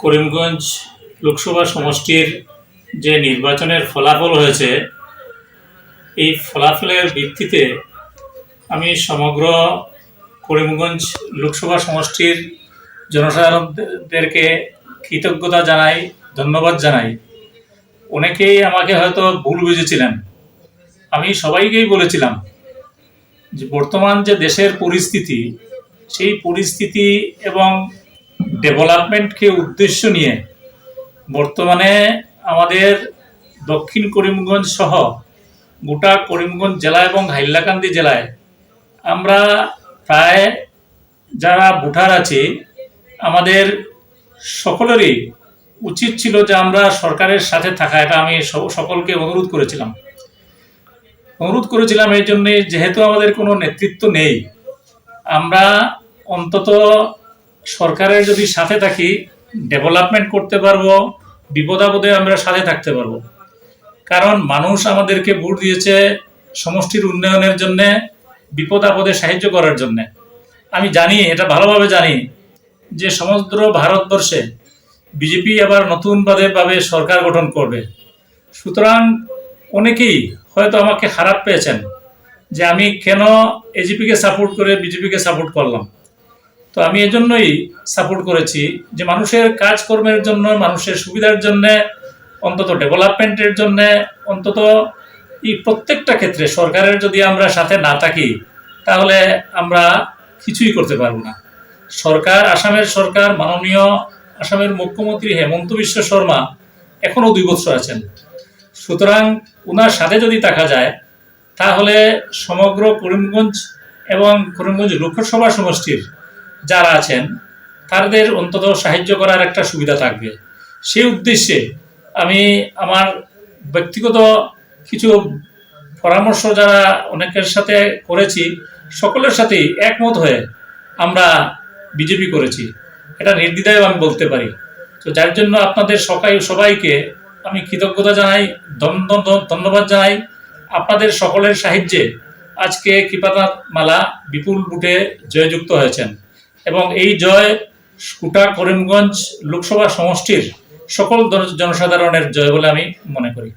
করিমগঞ্জ লোকসভা সমষ্টির যে নির্বাচনের ফলাফল হয়েছে, এই ফলাফলের ভিত্তিতে আমি সমগ্র করিমগঞ্জ লোকসভা সমষ্টির জনসাধারণদেরকে কৃতজ্ঞতা জানাই, ধন্যবাদ জানাই। অনেকেই আমাকে হয়তো ভুল বুঝেছিলেন। আমি সবাইকেই বলেছিলাম যে বর্তমান যে দেশের পরিস্থিতি, সেই পরিস্থিতি এবং ডেভেলপমেন্টকে উদ্দেশ্য নিয়ে বর্তমানে আমাদের দক্ষিণ করিমগঞ্জ সহ গোটা করিমগঞ্জ জেলা এবং হাইলাকান্দি জেলায় আমরা প্রায় যারা ভোটার আছি, আমাদের সকলেরই উচিত ছিল যে আমরা সরকারের সাথে থাকা, এটা আমি সকলকে অনুরোধ করেছিলাম। অনুরোধ করেছিলাম এই জন্যে যেহেতু আমাদের কোনো নেতৃত্ব নেই, আমরা অন্তত সরকারের যদি সাথে থাকি ডেভেলপমেন্ট করতে পারব বিপদ আপদে আমরা সাথে থাকতে পারব। কারণ মানুষ আমাদেরকে ভোট দিয়েছে সমষ্টির উন্নয়নের জন্য বিপদ আপদে সাহায্য করার জন্য। আমি জানি, এটা ভালোভাবে জানি, যে সমগ্র ভারতবর্ষে বিজেপি আবার নতুন ভাবে ভাবে সরকার গঠন করবে। সুতরাং অনেকেই হয়তো আমাকে খারাপ পেয়েছেন, যে আমি কেন এজিপিকে সাপোর্ট করে বিজেপিকে সাপোর্ট করলাম। তো আমি এজন্যই সাপোর্ট করেছি যে মানুষের কাজকর্মের জন্য, মানুষের সুবিধার জন্য, অন্তত ডেভেলপমেন্টের জন্য, অন্তত এই প্রত্যেকটা ক্ষেত্রে সরকারের যদি আমরা সাথে না থাকি, তাহলে আমরা কিছুই করতে পারব না। সরকার, আসামের সরকার, মাননীয় আসামের মুখ্যমন্ত্রী হেমন্ত বিশ্ব শর্মা এখনও দুই বছর আছেন। সুতরাং ওনার সাথে যদি থাকা যায়, তাহলে সমগ্র করিমগঞ্জ এবং করিমগঞ্জ লোকসভা সমষ্টির যারা আছেন, তাদের অন্তত সাহায্য করার একটা সুবিধা থাকবে। সেই উদ্দেশ্যে আমি আমার ব্যক্তিগত কিছু পরামর্শ যারা অনেকের সাথে করেছি, সকলের সাথেই একমত হয়ে আমরা বিজেপি করেছি। এটা নির্দ্বিধায় আমি বলতে পারি। তো যার জন্য আপনাদের সবাই সবাইকে আমি কৃতজ্ঞতা জানাই ধন- ধন- ধন্যবাদ জানাই। আপনাদের সকলের সাহায্যে আজকে কৃপানাথ মালা বিপুল বুটে জয়যুক্ত হয়েছেন। এবং এই জয় কুটা করিমগঞ্জ লোকসভা সমষ্টির সকল জনসাধারণের জয় বলে আমি মনে করি।